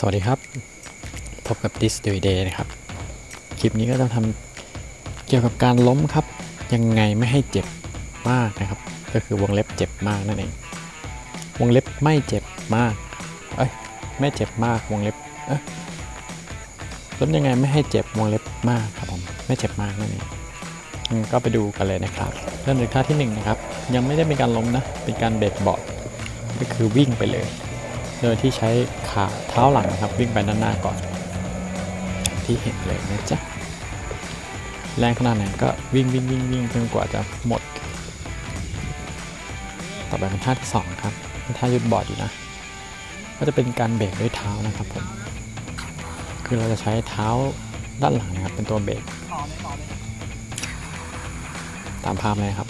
สวัสดีครับ พบกับ This d a y นะครับ คลิปนี้ก็จะทำเกี่ยวกับการล้มครับ ยังไงไม่ให้เจ็บมากนะครับ ก็คือวงเล็บเจ็บมากนั่นเอง วงเล็บไม่เจ็บมาก เอ้ย ไม่เจ็บมากวงเล็บ เอ้ยล้มยังไงไม่ให้เจ็บวงเล็บมากครับผม ไม่เจ็บมากนั่นเองก็ไปดูกันเลยนะครับ เริ่มจากท่าที่หนึ่งนะครับ ยังไม่ได้เป็นการล้มนะ เป็นการเบรกเบาะก็คือวิ่งไปเลย โดยที่ใช้ขาเท้าหลังนะครับ วิ่งไปด้านหน้าก่อน ที่เห็นเลยนะจ๊ะ แรงขนาดไหนก็วิ่งวิ่งวิ่งวิ่งจนกว่าจะหมด ต่อไปเป็นท่าที่สองครับท่ายืดบอร์ดอยู่นะ ก็จะเป็นการเบรกด้วยเท้านะครับผม คือเราจะใช้เท้าด้านหลังนะครับ เป็นตัวเบรกตามภาพเลยครับ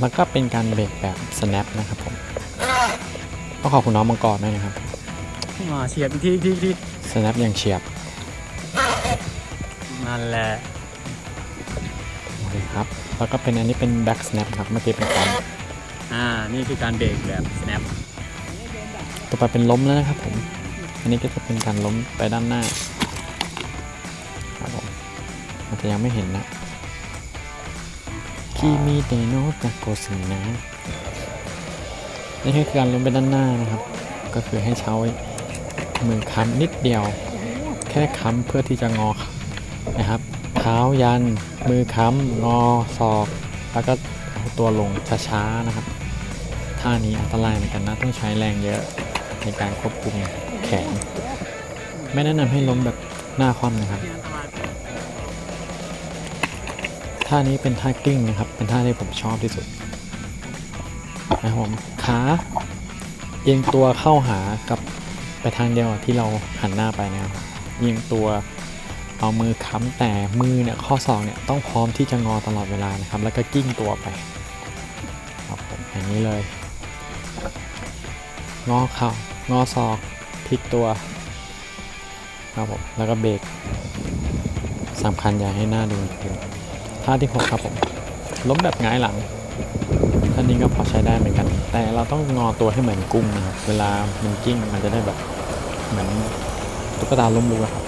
แล้วก็เป็นการเบรกแบบ snap นะครับผม ต้องขอบคุณน้องมังกรด้วยนะครับมาเฉียบอีกทีอีกทีอีกที snap อย่างเฉียบนั่นแหละโอเคครับ แล้วก็เป็นอันนี้เป็น back snap ครับเมื่อกี้เป็นการอ่านี่คือการเบรกแบบ snap ต่อไปเป็นล้มแล้วนะครับผม อันนี้ก็จะเป็นการล้มไปด้านหน้าครับผมอาจจะยังไม่เห็นนะคีมีเตโนตะโกสินะ นี่คือการล้มไปด้านหน้านะครับ ก็คือให้ใช้มือค้ำนิดเดียว แค่ค้ำเพื่อที่จะงอนะครับ เท้ายัน มือค้ำงอศอก แล้วก็เอาตัวลงช้าๆนะครับท่านี้อันตรายเหมือนกันนะต้องใช้แรงเยอะในการควบคุมแขน ไม่แนะนำให้ล้มแบบหน้าคว่ำนะครับท่านี้เป็นท่ากลิ้งนะครับ เป็นท่าที่ผมชอบที่สุด นะครับผมขาเอียงตัวเข้าหากับไปทางเดียวที่เราหันหน้าไปนะครับเอียงตัวเอามือค้ำแต่มือเนี่ยข้อศอกเนี่ยต้องพร้อมที่จะงอตลอดเวลานะครับ แล้วก็กิ้งตัวไปครับผมอย่างนี้เลย งอเข่างอศอกพลิกตัวครับผมแล้วก็เบรกสำคัญอย่าให้หน้าดนพื้นท่าที่6ครับผมล้มแบบหงายหลัง ท่านี้ก็พอใช้ได้เหมือนกัน แต่เราต้องงอตัวให้เหมือนกุ้งนะครับเวลามันกิ้งมันจะได้แบบเหมือนตุ๊กตาล้มลุกอะครับ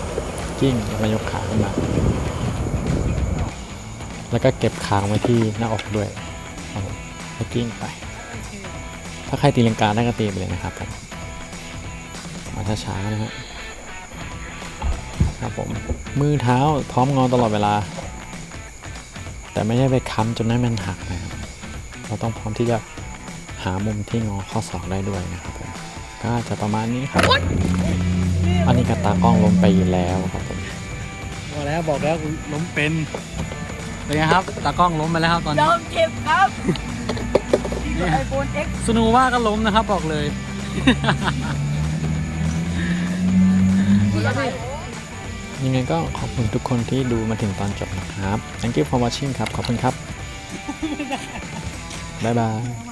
กิ้งแล้วก็ยกขาขึ้นมาแล้วก็เก็บคางไว้ที่หน้าอกด้วยแล้วกิ้งไป ถ้าใครตีลังกาได้ก็ตีไปเลยนะครับผมมาช้าๆนะฮะครับผม มือเท้าพร้อมงอตลอดเวลา แต่ไม่ใช่ไปค้ำจนให้มันหักนะครับ เราต้องพร้อมที่จะหามุมที่งอข้อศอกได้ด้วยนะครับผมก็จะประมาณนี้ครับ อันนี้ก็ตากล้องลงไปแล้วครับผมบอกแล้วบอกแล้วกูล้มเป็นเป็นไงครับตากล้องล้มไปแล้วครับตอนยนี้อมเจ็บครับที่ไอโฟน X สนูว่าก็ล้มนะครับบอกเลยยังไงก็ขอบคุณทุกคนที่ดูมาถึงตอนจบนะครับ thank you for watching ครับ ขอบคุณครับ บ๊ายบาย